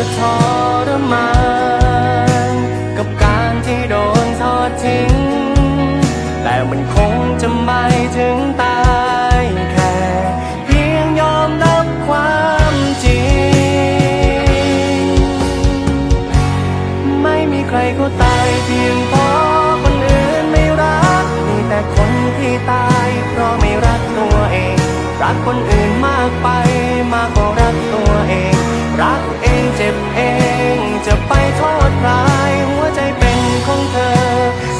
จะทรมานกับการที่โดนทอดทิ้ง แต่มันคงจะไม่ถึงตายแค่เพียงยอมรับความจริง ไม่มีใครเขาตายเพียงเพราะคนอื่นไม่รัก มีแต่คนที่ตายเพราะไม่รักตัวเอง รักคนอื่น องเจ็บเอง จะไปโทษใครหัวใจเป็นของเธอ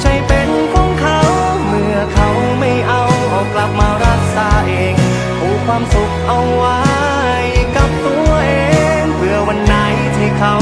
ใช่เป็นของเขา เมื่อเขาไม่เอาเอากลับมารักษาเองผูกความสุขเอาไว้กับตัวเอง เพื่อวันไหนที่เขา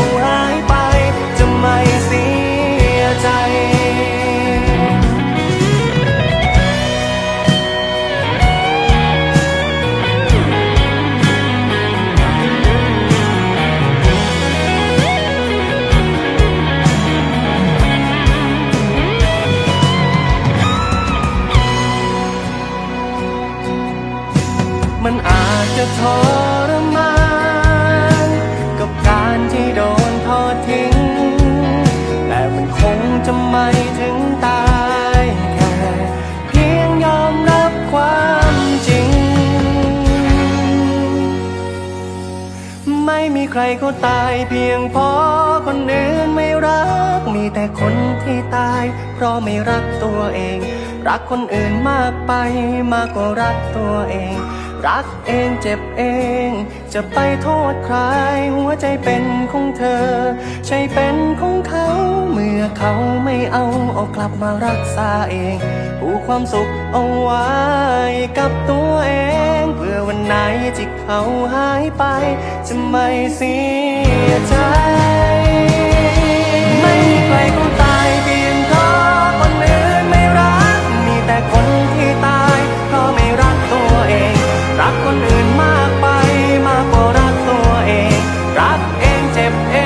มันอาจจะทรมานกับการที่โดนทอดทิ้ง แต่มันคงจะไม่ถึงตายแค่เพียงยอมรับความจริง ไม่มีใครเขาตายเพียงเพราะคนอื่นไม่รัก มีแต่คนที่ตาย เพราะไม่รักตัวเอง รักคนอื่นมากไปมากกว่ารักตัวเอง รักเองเจ็บเอง จะไปโทษใคร หัวใจเป็นของเธอ ใช่เป็นของเขา เมื่อเขาไม่เอาเอากลับมารักษาเองผูกความสุขเอาไว้กับตัวเอง เพื่อวันไหนที่เขาหายไป จะไม่เสี if